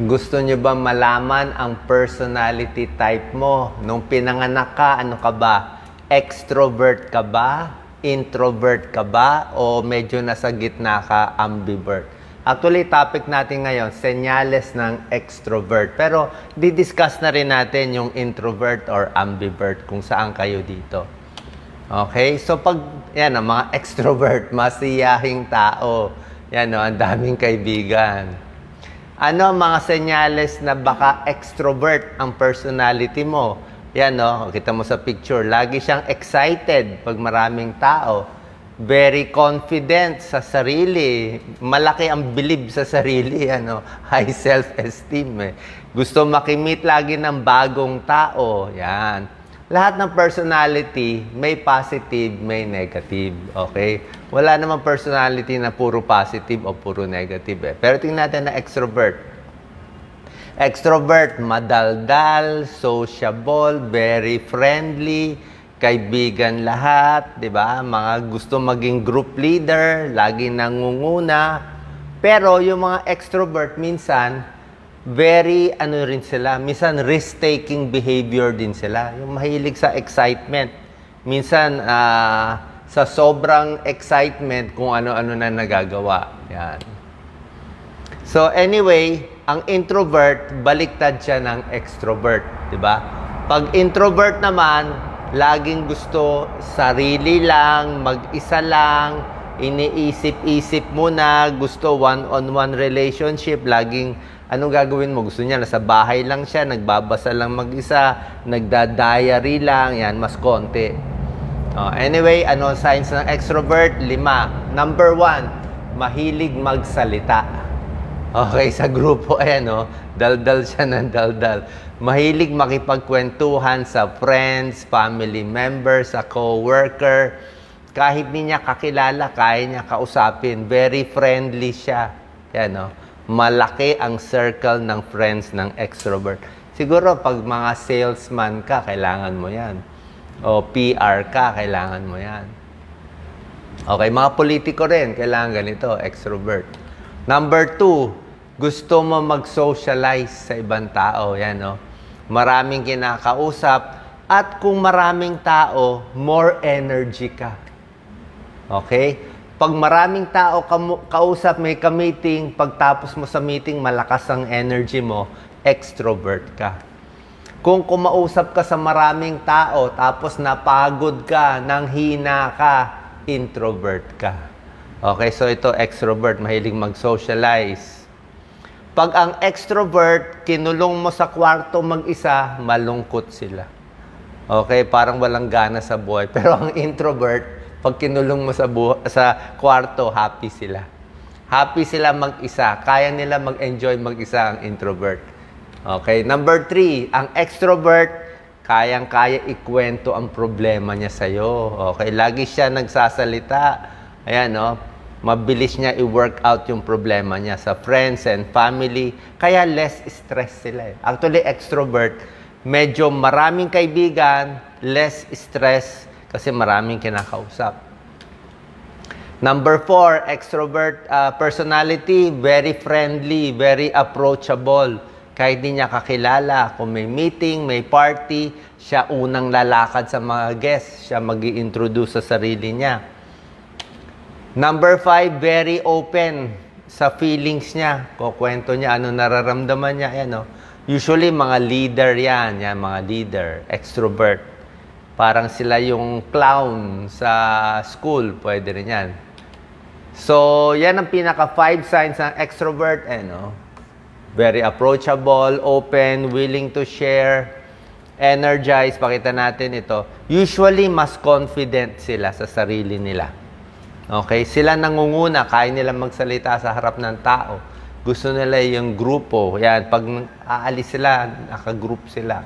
Gusto nyo ba malaman ang personality type mo? Nung pinanganak ka, ano ka ba? Extrovert ka ba? Introvert ka ba? O medyo nasa gitna ka, ambivert? Actually, topic natin ngayon, senyales ng extrovert. Pero, di-discuss na rin natin yung introvert or ambivert kung saan kayo dito. Okay? So, pag, yan, ang mga extrovert, masiyahing tao. Yan, no, ang daming kaibigan. Ano ang mga senyales na baka extrovert ang personality mo? Yan, no? Kita mo sa picture. Lagi siyang excited pag maraming tao. Very confident sa sarili. Malaki ang bilib sa sarili. Ano? High self-esteem. Eh. Gusto makimit lagi ng bagong tao. Yan. Lahat ng personality, may positive, may negative. Okay? Wala namang personality na puro positive o puro negative. Eh. Pero tingnan natin na extrovert. Extrovert, madaldal, sociable, very friendly, kaibigan lahat, 'di ba? Mga gusto maging group leader, lagi nangunguna. Pero yung mga extrovert minsan very ano rin sila, minsan risk-taking behavior din sila. Yung mahilig sa excitement. Minsan ah, sa sobrang excitement kung ano-ano na nagagawa. Yan. So anyway, ang introvert, baliktad siya ng extrovert, 'di ba? Pag introvert naman, laging gusto sarili lang, mag-isa lang, iniisip-isip muna, gusto one-on-one relationship, laging anong gagawin mo? Gusto niya nasa bahay lang siya, nagbabasa lang mag-isa, nagda-diary lang, yan, mas konti. Oh, anyway, ano signs ng extrovert? Lima. Number one, mahilig magsalita. Okay, sa grupo, ayan o, daldal siya ng daldal. Mahilig makipagkwentuhan sa friends, family members, sa co-worker. Kahit di niya kakilala, kaya niya kausapin. Very friendly siya. Yan o. Malaki ang circle ng friends ng extrovert. Siguro, pag mga salesman ka, kailangan mo yan. O PR ka, kailangan mo yan. Okay, mga politiko rin, kailangan ganito, extrovert. Number two, gusto mo mag-socialize sa ibang tao. Yan, no? Maraming kinakausap. At kung maraming tao, more energy ka. Okay? Pag maraming tao kamu- kausap, may ka-meeting, pagtapos mo sa meeting, malakas ang energy mo, extrovert ka. Kung kumausap ka sa maraming tao, tapos napagod ka, nang hina ka, introvert ka. Okay, so ito extrovert, mahilig mag-socialize. Pag ang extrovert, kinulong mo sa kwarto mag-isa, malungkot sila. Okay, parang walang gana sa buhay. Pero ang introvert, pag kinulong mo sa, bu- sa kwarto, happy sila. Happy sila mag-isa. Kaya nila mag-enjoy mag-isa ang introvert. Okay, number three, ang extrovert, kayang-kaya ikwento ang problema niya sa'yo. Okay, lagi siya nagsasalita. Ayan, no? Mabilis niya i-work out yung problema niya sa friends and family. Kaya less stress sila. Eh. Actually, extrovert, medyo maraming kaibigan, less stress kasi maraming kinakausap. Number four, extrovert uh, personality, very friendly, very approachable. Kahit di niya kakilala, kung may meeting, may party, siya unang lalakad sa mga guests, siya mag introduce sa sarili niya. Number five, very open sa feelings niya. Kukwento niya ano nararamdaman niya. Yan, no? Usually, mga leader yan. Yan, mga leader. Extrovert. Parang sila yung clown sa school. Pwede rin yan. So, yan ang pinaka five signs ng extrovert. Eh, no? Very approachable, open, willing to share, energized. Pakita natin ito. Usually, mas confident sila sa sarili nila. Okay? Sila nangunguna, kaya nila magsalita sa harap ng tao. Gusto nila yung grupo. Yan, pag aalis sila, nakagroup sila.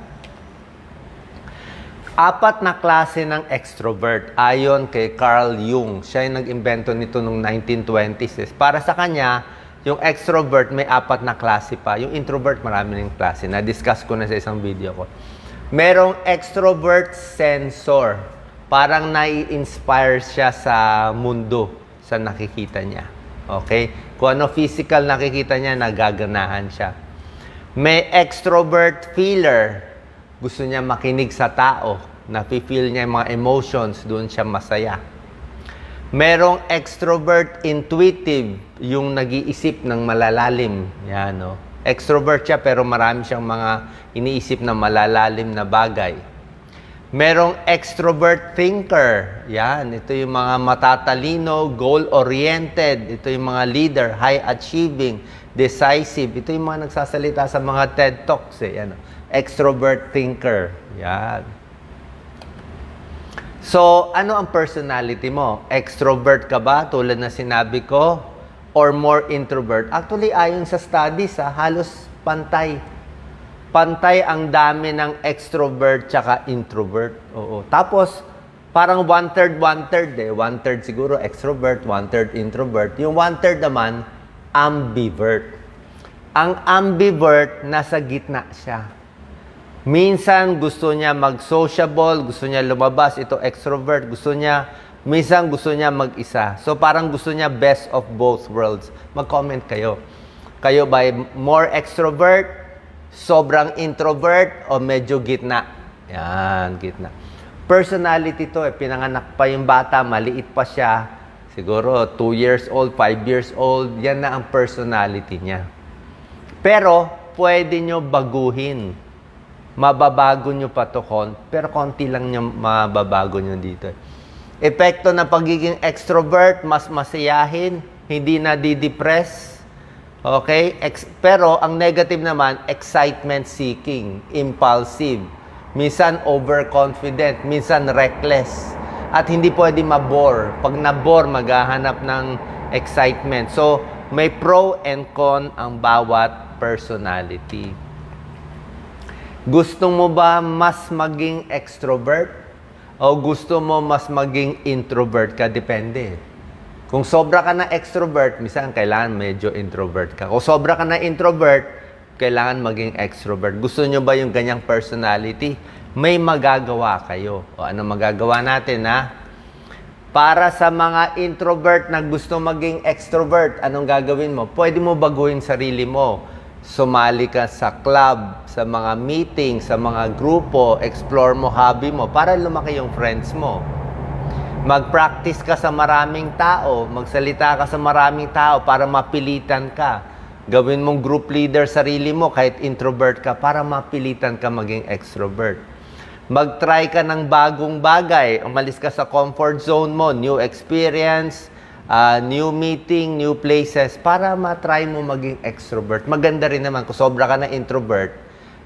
Apat na klase ng extrovert ayon kay Carl Jung. Siya yung nag-imbento nito noong 1920s. Para sa kanya, yung extrovert may apat na klase pa. Yung introvert, marami ng klase. Na-discuss ko na sa isang video ko. Merong extrovert sensor. Parang nai-inspire siya sa mundo, sa nakikita niya. Okay? Kung ano physical nakikita niya, nagaganahan siya. May extrovert feeler. Gusto niya makinig sa tao. Nafe-feel niya yung mga emotions, doon siya masaya. Merong extrovert intuitive, yung nag-iisip ng malalalim. Yan, no? Extrovert siya pero marami siyang mga iniisip na malalalim na bagay. Merong extrovert thinker. Yan, ito yung mga matatalino, goal-oriented. Ito yung mga leader, high-achieving, decisive. Ito yung mga nagsasalita sa mga TED Talks. Eh. Yan, extrovert thinker. Yan. So, ano ang personality mo? Extrovert ka ba, tulad na sinabi ko? Or more introvert? Actually, ayon sa studies, ha, halos pantay. Pantay ang dami ng extrovert tsaka introvert. Oo. Tapos, parang one-third, one-third eh. One-third siguro extrovert, one-third introvert. Yung one-third naman, ambivert. Ang ambivert, nasa gitna siya. Minsan gusto niya mag-sociable, gusto niya lumabas, ito extrovert, gusto niya, minsan gusto niya mag-isa. So parang gusto niya best of both worlds. Mag-comment kayo. Kayo ba more extrovert, sobrang introvert, o medyo gitna? Yan, gitna. Personality to eh, pinanganak pa yung bata, maliit pa siya. Siguro 2 years old, 5 years old, yan na ang personality niya. Pero, pwede nyo baguhin mababago nyo pa to kon, pero konti lang nyo mababago nyo dito. Epekto ng pagiging extrovert, mas masayahin, hindi na di-depress. Okay? Ex- pero ang negative naman, excitement seeking, impulsive, minsan overconfident, minsan reckless. At hindi pwede mabore. Pag nabore, maghahanap ng excitement. So, may pro and con ang bawat personality. Gusto mo ba mas maging extrovert? O gusto mo mas maging introvert ka? Depende. Kung sobra ka na extrovert, minsan kailangan medyo introvert ka. Kung sobra ka na introvert, kailangan maging extrovert. Gusto nyo ba yung ganyang personality? May magagawa kayo. O ano magagawa natin, ha? Para sa mga introvert na gusto maging extrovert, anong gagawin mo? Pwede mo baguhin sarili mo sumali ka sa club, sa mga meeting, sa mga grupo, explore mo hobby mo para lumaki yung friends mo. Mag-practice ka sa maraming tao, magsalita ka sa maraming tao para mapilitan ka. Gawin mong group leader sarili mo kahit introvert ka para mapilitan ka maging extrovert. Mag-try ka ng bagong bagay, umalis ka sa comfort zone mo, new experience, uh, new meeting, new places, para matry mo maging extrovert. Maganda rin naman, kung sobra ka na introvert,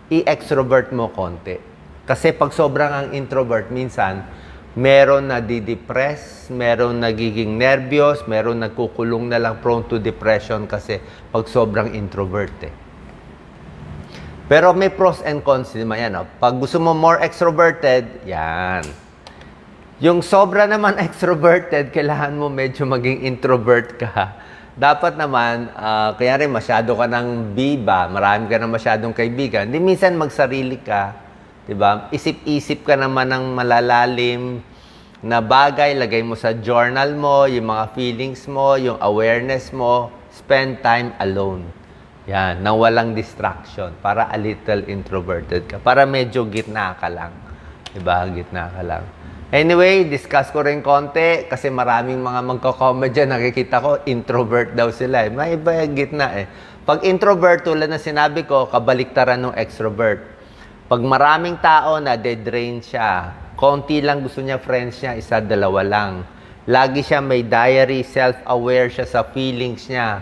i-extrovert mo konti. Kasi pag sobrang ang introvert, minsan, meron na di-depress, meron nagiging nervyos, meron nagkukulong na lang prone to depression kasi pag sobrang introvert eh. Pero may pros and cons naman yan. Oh. Pag gusto mo more extroverted, yan. Yung sobra naman extroverted, kailangan mo medyo maging introvert ka. Dapat naman, uh, kaya rin masyado ka ng biba, marami ka na masyadong kaibigan, di minsan magsarili ka, di ba? Isip-isip ka naman ng malalalim na bagay, lagay mo sa journal mo, yung mga feelings mo, yung awareness mo, spend time alone. Yan, nang walang distraction, para a little introverted ka, para medyo gitna ka lang. Di ba? Gitna ka lang. Anyway, discuss ko rin konti kasi maraming mga magko-comment dyan, nakikita ko, introvert daw sila. Eh. May iba yung gitna eh. Pag introvert, tulad na sinabi ko, kabaliktaran ng extrovert. Pag maraming tao na dedrain siya, konti lang gusto niya friends niya, isa, dalawa lang. Lagi siya may diary, self-aware siya sa feelings niya.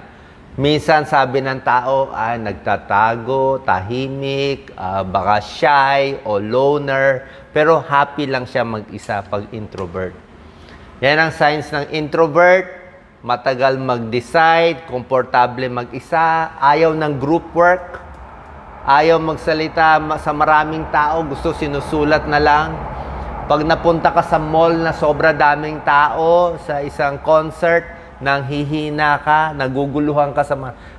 Minsan sabi ng tao, ah, nagtatago, tahimik, ah, baka shy o loner, pero happy lang siya mag-isa pag introvert. Yan ang signs ng introvert, matagal mag-decide, komportable mag-isa, ayaw ng group work, ayaw magsalita sa maraming tao, gusto sinusulat na lang. Pag napunta ka sa mall na sobra daming tao, sa isang concert, nang hihina ka, naguguluhan ka sa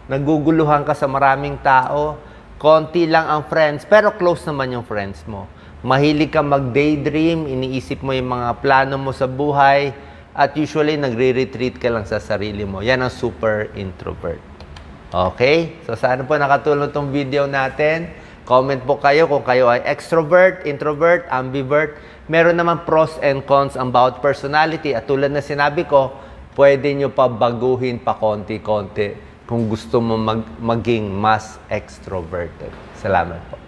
naguguluhan ka sa maraming tao. Konti lang ang friends, pero close naman yung friends mo. Mahilig ka mag-daydream, iniisip mo yung mga plano mo sa buhay, at usually nagre-retreat ka lang sa sarili mo. Yan ang super introvert. Okay? So sana po nakatulong tong video natin. Comment po kayo kung kayo ay extrovert, introvert, ambivert. Meron naman pros and cons about personality. At tulad na sinabi ko, pwede nyo pa baguhin pa konti-konti kung gusto mo mag- maging mas extroverted. Salamat po.